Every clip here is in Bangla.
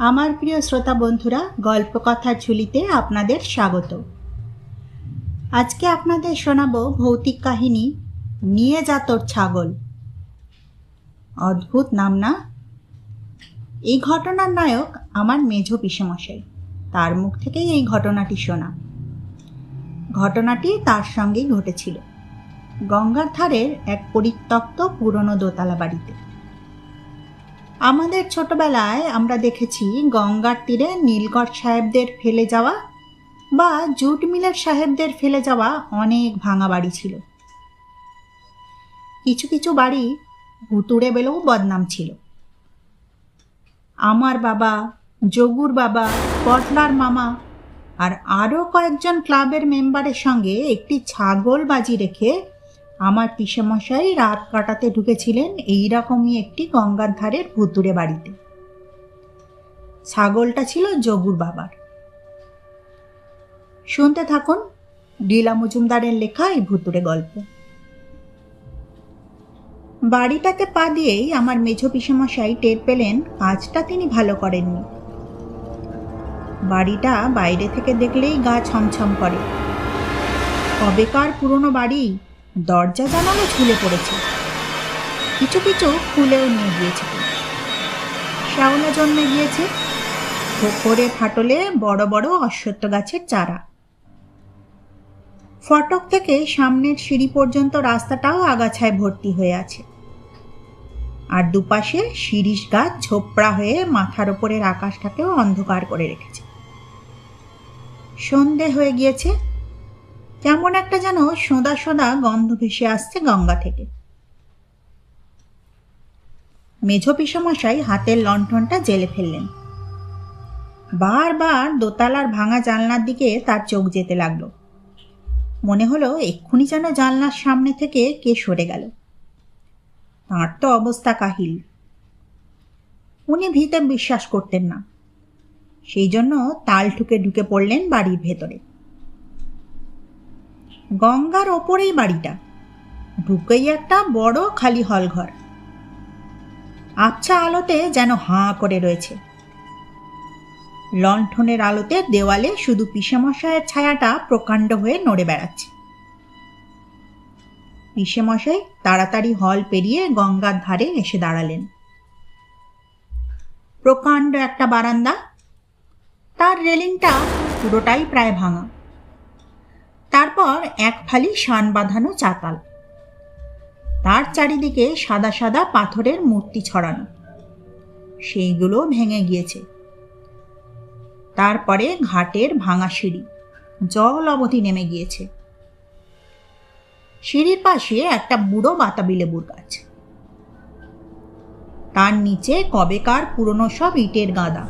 আমার প্রিয় শ্রোতা বন্ধুরা গল্প কথার ঝুলিতে আপনাদের স্বাগত। আজকে আপনাদের শোনাবো ভৌতিক কাহিনী, নিয়ে যা তোর ছাগল। অদ্ভুত নাম না? এই ঘটনার নায়ক আমার মেঝ পিসেমশাই। তার মুখ থেকেই এই ঘটনাটি শোনা। ঘটনাটি তার সঙ্গেই ঘটেছিল। গঙ্গার ধারের এক পরিত্যক্ত পুরনো দোতলা বাড়িতে। আমাদের ছোটবেলায় আমরা দেখেছি গঙ্গার তীরে নীলকর সাহেবদের ফেলে যাওয়া বা জুট মিলের সাহেবদের ফেলে যাওয়া অনেক ভাঙা বাড়ি ছিল। কিছু কিছু বাড়ি ভুতুড়ে বেলেও বদনাম ছিল। আমার বাবা যোগুর বাবা, পটলার মামা আর আরও কয়েকজন ক্লাবের মেম্বারের সঙ্গে একটি ছাগল বাজি রেখে আমার পিসেমশাই রাত কাটাতে ঢুকেছিলেন এই রকমই একটি গঙ্গার ধারের ভুতুরে বাড়িতে। ছাগলটা ছিল যোগুর বাবার। শুনতে থাকুন লীলা মজুমদারের লেখা এই ভুতুরে গল্প। বাড়িটাতে পা দিয়েই আমার মেঝো পিসেমশাই টের পেলেন কাজটা তিনি ভালো করেননি। বাড়িটা বাইরে থেকে দেখলেই গা ছমছম করে। কবেকার পুরনো বাড়ি দরজা জানালো ঝুলে পড়েছে। কিছু কিছু খুলেও নিয়ে গিয়েছে শ্যাওলা জন্মে গিয়েছে। পুকুরে ফাটলে বড় বড় অশ্বত্থ গাছের চারা। ফটক থেকে সামনের সিঁড়ি পর্যন্ত রাস্তাটাও আগাছায় ভর্তি হয়ে আছে। আর দুপাশে শিরিষ গাছ ঝোপড়া হয়ে মাথার ওপরের আকাশটাকেও অন্ধকার করে রেখেছে। সন্ধে হয়ে গিয়েছে। কেমন একটা যেন সোঁদা সোঁদা গন্ধ ভেসে আসছে গঙ্গা থেকে। মেঝ পিসমশাই হাতের লণ্ঠনটা জেলে ফেললেন। বারবার দোতলার ভাঙা জানলার দিকে তার চোখ যেতে লাগল। মনে হলো এক্ষুনি যেন জানলার সামনে থেকে কে সরে গেল। তাঁর তো অবস্থা কাহিল। উনি ভিতে বিশ্বাস করতেন না। সেই জন্য তাল ঠুকে ঢুকে পড়লেন বাড়ির ভেতরে। গঙ্গার ওপরেই বাড়িটা। ঢুকেই একটা বড় খালি হল ঘর আবছা আলোতে যেন হাঁ করে রয়েছে। লণ্ঠনের আলোতে দেওয়ালে শুধু পিসেমশায়ের ছায়াটা প্রকাণ্ড হয়ে নড়ে বেড়াচ্ছে। পিসেমশাই তাড়াতাড়ি হল পেরিয়ে গঙ্গার ধারে এসে দাঁড়ালেন। প্রকাণ্ড একটা বারান্দা। তার রেলিংটা পুরোটাই প্রায় ভাঙা। তারপর এক ফালি শান বাঁধানো চাতাল। তার চারিদিকে সাদা সাদা পাথরের মূর্তি ছড়ানো। সেইগুলো ভেঙে গিয়েছে। তারপরে ঘাটের ভাঙা সিঁড়ি, জল অবধি নেমে গিয়েছে। সিঁড়ির পাশে একটা বুড়ো বাতাবি লেবুর গাছ। তার নিচে কবেকার পুরনো সব ইটের গাদা।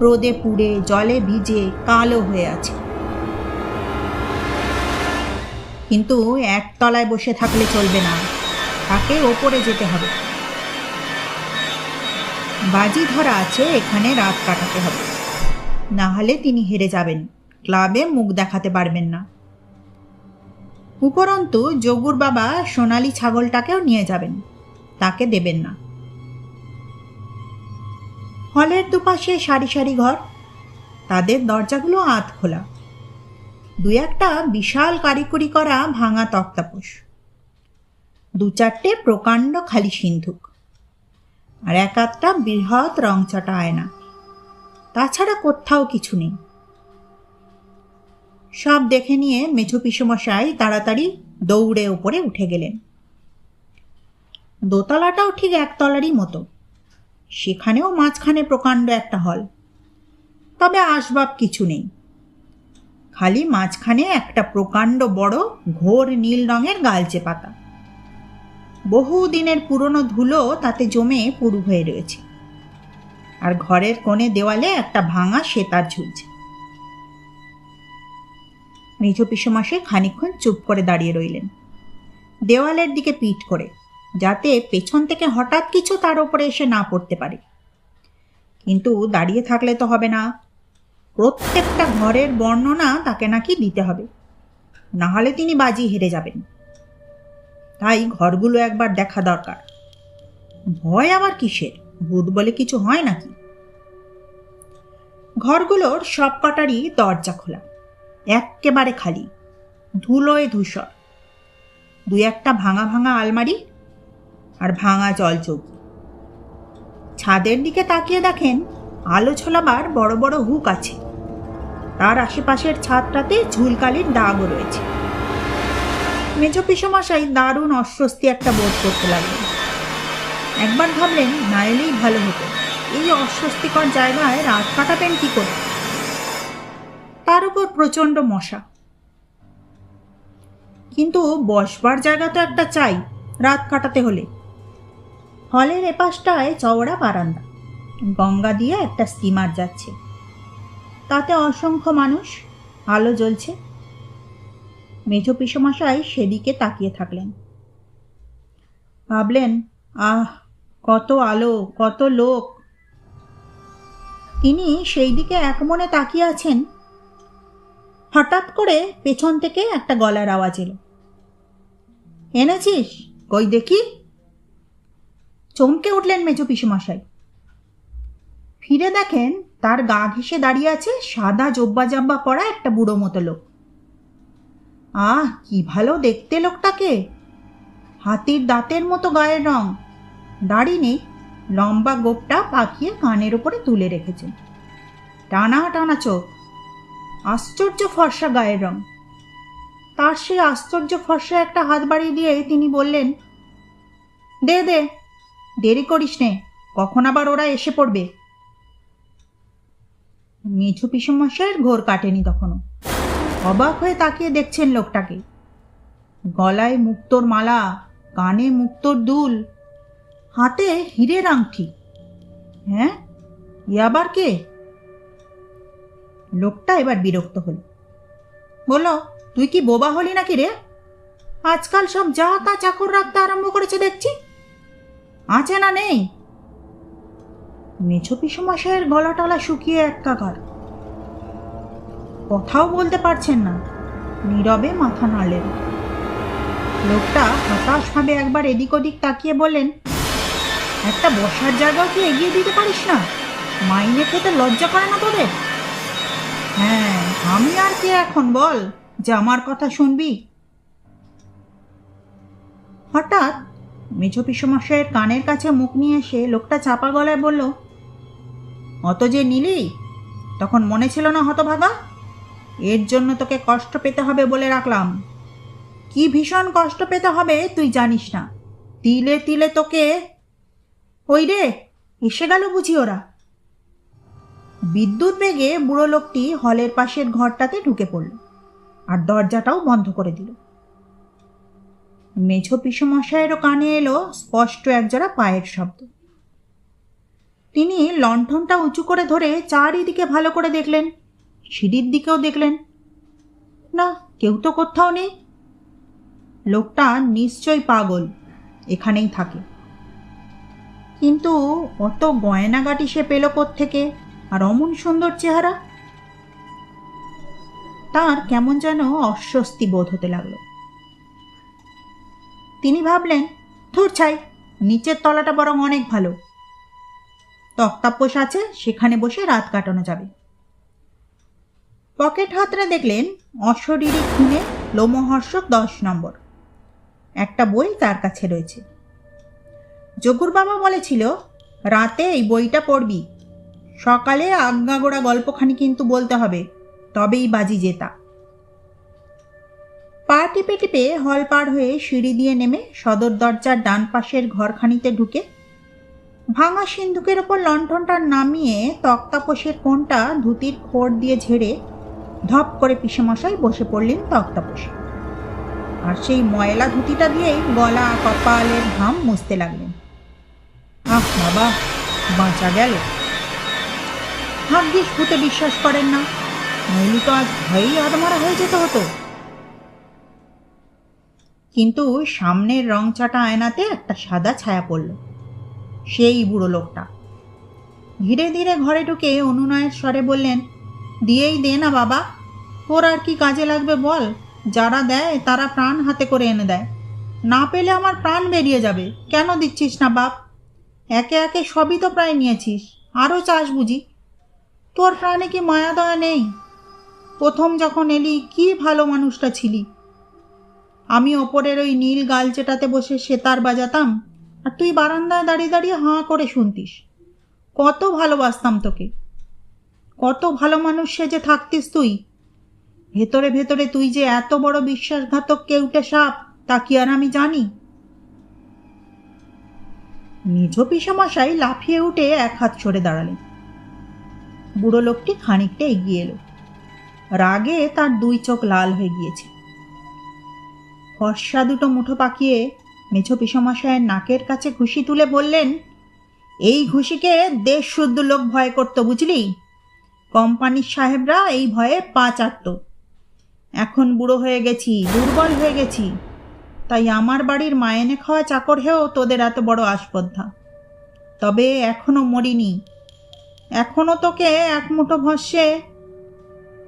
রোদে পুড়ে, জলে ভিজে, কালো হয়ে আছে। কিন্তু একতলায় বসে থাকলে চলবে না। তাকে ওপরে যেতে হবে। বাজি ধরা আছে, এখানে রাত কাটাতে হবে। না হলে তিনি হেরে যাবেন। ক্লাবে মুখ দেখাতে পারবেন না। উপরন্তু, যোগুর বাবা সোনালি ছাগলটাকেও নিয়ে যাবেন। তাকে দেবেন না। হলের দুপাশে সারি সারি ঘর। তাদের দরজাগুলো আধ খোলা দু একটা বিশাল কারিকুরি করা ভাঙা তক্তাপোষ। দু চারটে প্রকাণ্ড খালি সিন্ধুক। আর এক আধটা বৃহৎ রংচটা আয়না। তাছাড়া কোথাও কিছু নেই। সব দেখে নিয়ে মেঝো পিসমশাই তাড়াতাড়ি দৌড়ে ওপরে উঠে গেলেন। দোতলাটাও ঠিক একতলারই মতো। সেখানেও মাঝখানে প্রকাণ্ড একটা হল। তবে আসবাব কিছু নেই। খালি মাঝখানে একটা প্রকাণ্ড বড় ঘোর নীল রঙের গালচে পাতা। বহু দিনের পুরনো ধুলো তাতে জমে পুরু হয়ে রয়েছে। আর ঘরের কোণে দেওয়ালে একটা ভাঙা সেতার ঝুলছে। মেঝ পিসমাসে খানিক্ষণ চুপ করে দাঁড়িয়ে রইলেন। দেওয়ালের দিকে পিঠ করে, যাতে পেছন থেকে হঠাৎ কিছু তার ওপরে এসে না পড়তে পারে। কিন্তু দাঁড়িয়ে থাকলে তো হবে না। প্রত্যেকটা ঘরের বর্ণনা তাকে নাকি দিতে হবে। না হলে তিনি বাজি হেরে যাবেন। তাই ঘরগুলো একবার দেখা দরকার। ভয় আবার কিসের? ভূত বলে কিছু হয় নাকি? ঘরগুলোর সব কটারই দরজা খোলা। এক্কেবারে খালি। ধুলোয় ধূসর। দু একটা ভাঙা ভাঙা আলমারি আর ভাঙা জল জলচৌকি। ছাদের দিকে তাকিয়ে দেখেন আলো ছোলাবার বড় বড় হুক আছে। তার আশেপাশের ছাদটাতে ঝুলকালির দাগও রয়েছে। মেজ পিসমশাই দারুণ অস্বস্তি একটা বোধ করতে লাগলেন। একবার ভাবলেন, না এলেই ভালো হতো। এই অস্বস্তিকর জায়গায় রাত কাটাবেন কি করে? তার উপর প্রচণ্ড মশা। কিন্তু বসবার জায়গা তো একটা চাই, রাত কাটাতে হলে। হলের এপাশটায় চওড়া বারান্দা। গঙ্গা দিয়ে একটা স্টিমার যাচ্ছে। তাতে অসংখ্য মানুষ আলো জ্বলছে। মেঝো পিসমশাই সেদিকে তাকিয়ে থাকলেন। ভাবলেন, আহ, কত আলো, কত লোক। তিনি সেই দিকে এক মনে তাকিয়ে আছেন। হঠাৎ করে পেছন থেকে একটা গলার আওয়াজ এলো। এনেছিস? কই দেখি? চমকে উঠলেন মেজো পিসুমশাই। ফিরে দেখেন তার গা ঘেসে দাঁড়িয়ে আছে সাদা জব্বা জাব্বা পরা একটা বুড়ো মতো লোক। আহ, কি ভালো দেখতে লোকটাকে। হাতির দাঁতের মতো গায়ের রং। দাড়ি নেই, লম্বা গোপটা পাকিয়ে কানের উপরে তুলে রেখেছেন টানা টানা চোখ। আশ্চর্য ফর্সা গায়ের রং। তার সেই আশ্চর্য ফর্সা একটা হাত বাড়িয়ে দিয়ে তিনি বললেন, দে দে, দেরি করিস নে, কখন আবার ওরা এসে পড়বে? মেঝু পিসমশাইয়ের ঘোর কাটেনি তখনও। অবাক হয়ে তাকিয়ে দেখছেন লোকটাকে। গলায় মুক্তোর মালা, কানে মুক্তোর দুল, হাতে হিরের আংটি। হ্যাঁ? এ আবার কে? লোকটা এবার বিরক্ত হল। বলো তুই কি বোবা হলি নাকি রে? আজকাল সব যা তা চাকর রাখতে আরম্ভ করেছে দেখছি। আছে না নেই? মেছো পিসমশাইয়ের গলা টলা শুকিয়ে একাকার। কথাও বলতে পারছেন না। নীরবে মাথা নাড়লেন। লোকটা হতাশভাবে একবার এদিক ওদিক তাকিয়ে বললেন, একটা বসার জায়গাও কি এগিয়ে দিতে পারিস না? মাইনে খেতে লজ্জা করে না তোদের? হ্যাঁ আমি আর কে এখন বল? যে আমার কথা শুনবি? হঠাৎ মেছো পিসমশাইয়ের কানের কাছে মুখ নিয়ে এসে লোকটা চাপা গলায় বলল অত যে নিলি? তখন মনে ছিল না হতভাগা? এর জন্য তোকে কষ্ট পেতে হবে বলে রাখলাম। কি ভীষণ কষ্ট পেতে হবে তুই জানিস না। তিলে তিলে তোকে ওই রে, এসে গেল বুঝি ওরা। বিদ্যুৎ বেগে বুড়ো লোকটি হলের পাশের ঘরটাতে ঢুকে পড়ল আর দরজাটাও বন্ধ করে দিল। মেঝো পিসমশায়েরও কানে এলো স্পষ্ট একজোড়া পায়ের শব্দ। তিনি লণ্ঠনটা উঁচু করে ধরে চারিদিকে ভালো করে দেখলেন। সিঁড়ির দিকেও দেখলেন। না, কেউ তো কোথাও নেই। লোকটা নিশ্চয়ই পাগল, এখানেই থাকে। কিন্তু অত গয়নাগাটি সে পেল থেকে আর অমন সুন্দর চেহারা? তার কেমন যেন অস্বস্তি বোধ হতে লাগল। তিনি ভাবলেন, ধুর ছাই, নিচের তলাটা বরং অনেক ভালো। তক্তাপোষ আছে, সেখানে বসে রাত কাটানো যাবে। পকেট হাতরা দেখলেন অশরীরী খুনে লোমহর্ষক দশ নম্বর। একটা বই তার কাছে রয়েছে। জগুর বাবা বলেছিল, রাতে এই বইটা পড়বি। সকালে আজ্ঞাগোড়া গল্পখানি কিন্তু বলতে হবে, তবেই বাজি জেতা। পা টিপে টিপে হল পার হয়ে সিঁড়ি দিয়ে নেমে সদর দরজার ডান পাশের ঘরখানিতে ঢুকে ভাঙা সিন্ধুকের ওপর লণ্ঠনটা নামিয়ে তক্তাপোষের কোণটা ধুতির খোড় দিয়ে ঝেড়ে ধপ করে পিসেমশাই বসে পড়লেন তক্তাপোষে। আর সেই ময়লা ধুতিটা দিয়েই গলা, কপালের ঘাম মুছতে লাগলেন। আহ বাবা, বাঁচা গেল। ভাগ্যিস ভূতে বিশ্বাস করেন না, নইলে তো আজ ভয়েই আদমারা হয়ে যেতে হতো। কিন্তু সামনের রং চাটা আয়নাতে একটা সাদা ছায়া পড়ল। সেই বুড়ো লোকটা। ধীরে ধীরে ঘরে ঢুকে অনুনয়ের স্বরে বললেন, দিয়েই দে না বাবা, তোর আর কি কাজে লাগবে বল? যারা দেয় তারা প্রাণ হাতে করে এনে দেয়। না পেলে আমার প্রাণ বেরিয়ে যাবে, কেন দিচ্ছিস না বাপ? একে একে সবই তো প্রায় নিয়েছিস, আরও চাস বুঝি। তোর প্রাণে কি মায়া দয়া নেই? প্রথম যখন এলি, কি ভালো মানুষটা ছিলি। আমি ওপরের ওই নীল গালচেটাতে বসে সেতার বাজাতাম আর তুই বারান্দায় দাঁড়িয়ে দাঁড়িয়ে হাঁ করে শুনতিস। কত ভালোবাসতাম তোকে। কত ভালো মানুষ সেজে থাকতিস তুই। ভেতরে ভেতরে তুই যে এত বড় বিশ্বাসঘাতক কেউটে সাপ, তা কি আর আমি জানি? মেঝ পিসামশাই লাফিয়ে উঠে এক হাত সরে দাঁড়ালেন। বুড়ো লোকটি খানিকটা এগিয়ে এলো। রাগে তার দুই চোখ লাল হয়ে গিয়েছে। ফর্সা দুটো মুঠো পাকিয়ে মেছো পিসমশায়ের নাকের কাছে ঘুষি তুলে বললেন, এই ঘুষিকে দেশ শুদ্ধ লোক ভয় করতো বুঝলি? কোম্পানির সাহেবরা এই ভয়ে পা চাটত। এখন বুড়ো হয়ে গেছি, দুর্বল হয়ে গেছি। তাই আমার বাড়ির মায়েনে খাওয়া চাকর হেও তোদের এত বড় আসপদ্ধা। তবে এখনও মরিনি। এখনও তোকে এক মুঠো ভস্যে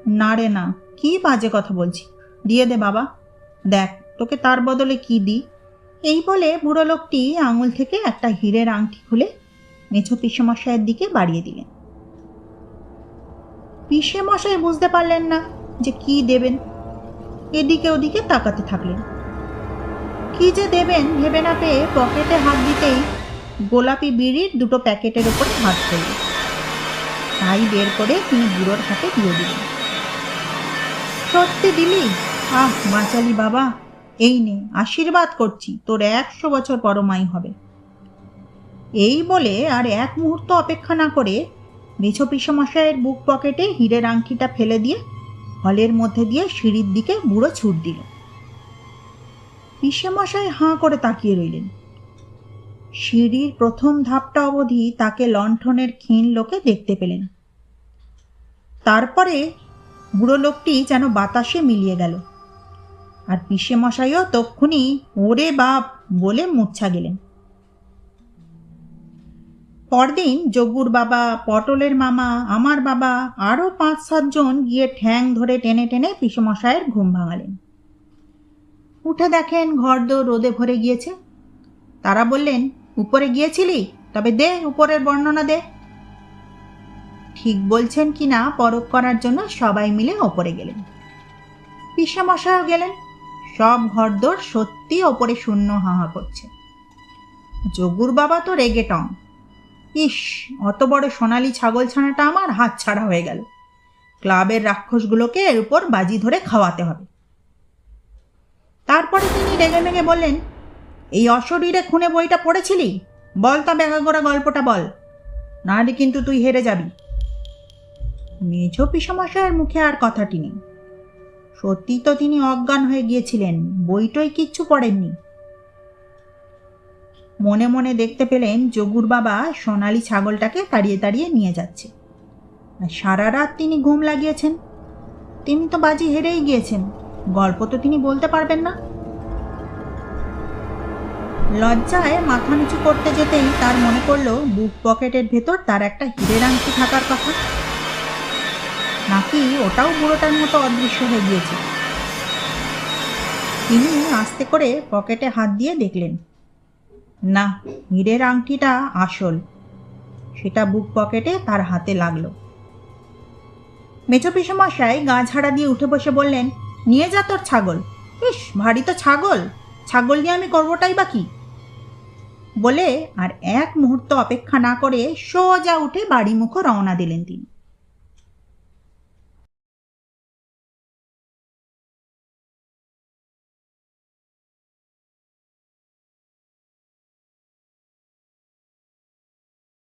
না রে না। কি বাজে কথা বলছি? দিয়ে দে বাবা। দেখ, তোকে তার বদলে কি দিই? এই বলে বুড়ো লোকটি আঙুল থেকে একটা হীরের আংটি খুলে মেছো পিসেমশাইয়ের দিকে বাড়িয়ে দিলেন। পিসে মশাই বুঝতে পারলেন না যে কি দেবেন। এদিকে ওদিকে তাকাতে থাকলেন। কি যে দেবেন ভেবে না পেয়ে পকেটে হাত দিতেই গোলাপি বিড়ির দুটো প্যাকেটের উপরে হাত ফেললেন তাই বের করে তিনি বুড়োর হাতে দিয়ে দিলেন। সত্যি দিলি? আহ বাঁচালি বাবা! এই নে, আশীর্বাদ করছি, তোর একশো বছর পরমাই হবে। এই বলে আর এক মুহূর্ত অপেক্ষা না করে মেছো পিসমশাইয়ের বুক পকেটে হীরের আংটিটা ফেলে দিয়ে হলের মধ্যে দিয়ে সিঁড়ির দিকে বুড়ো ছুট দিল। পিসেমশাই হাঁ করে তাকিয়ে রইলেন। সিঁড়ির প্রথম ধাপটা অবধি তাকে লণ্ঠনের ক্ষীণ লোকে দেখতে পেলেন। তারপরে বুড়ো লোকটি যেন বাতাসে মিলিয়ে গেল। আর পিসে মশাইও তক্ষুনি ওরে বাপ বলে মূর্ছা গেলেন। পরদিন যজ্ঞুর বাবা, পটলের মামা, আমার বাবা আরও পাঁচ সাতজন গিয়ে ঠ্যাং ধরে টেনে টেনে পিসমশায়ের ঘুম ভাঙালেন। উঠে দেখেন ঘরদোর রোদে ভরে গিয়েছে। তারা বললেন, উপরে গিয়েছিলি? তবে দে উপরের বর্ণনা দে। ঠিক বলছেন কি না পরখ করার জন্য সবাই মিলে ওপরে গেলেন। পিসামশাইও গেলেন। সব ঘরদোর সত্যি ওপরে শূন্য হাহা করছে। যোগুর বাবা তো রেগে টং ইস, অত বড় সোনালি ছাগল ছানাটা আমার হাত ছাড়া হয়ে গেল। ক্লাবের রাক্ষসগুলোকে এর উপর বাজি ধরে খাওয়াতে হবে। তারপরে তিনি রেগে মেগে বললেন, এই অশরীরে খুনে বইটা পড়েছিলি? বল তা ব্যাগাগোড়া গল্পটা বল। নাহলে কিন্তু তুই হেরে যাবি। মেঝ পিসমশায়ের মুখে আর কথাটি নেই। সত্যি তো তিনি অজ্ঞান হয়ে গিয়েছিলেন, বইটই কিচ্ছু পড়েননি। মনে মনে দেখতে পেলেন যোগুর বাবা সোনালি ছাগলটাকে তাড়িয়ে তাড়িয়ে নিয়ে যাচ্ছে। সারা রাত তিনি ঘুম লাগিয়েছেন। তিনি তো বাজি হেরেই গিয়েছেন, গল্প তো তিনি বলতে পারবেন না। লজ্জায় মাথা নিচু করতে যেতেই তার মনে পড়ল বুক পকেটের ভেতর তার একটা হিরের আংটি থাকার কথা। নাকি ওটাও বুড়োটার মতো অদৃশ্য হয়ে গিয়েছে? তিনি আস্তে করে পকেটে হাত দিয়ে দেখলেন। না, হীরের আংটিটা আসল। সেটা বুক পকেটে তার হাতে লাগল। মেছো পিসমশাই গা ঝাড়া দিয়ে উঠে বসে বললেন, নিয়ে যা তোর ছাগল। ইস, ভারী তো ছাগল। ছাগল নিয়ে আমি করবোটাই বা কি? বলে আর এক মুহূর্ত অপেক্ষা না করে সোজা উঠে বাড়ি মুখো রওনা দিলেন তিনি।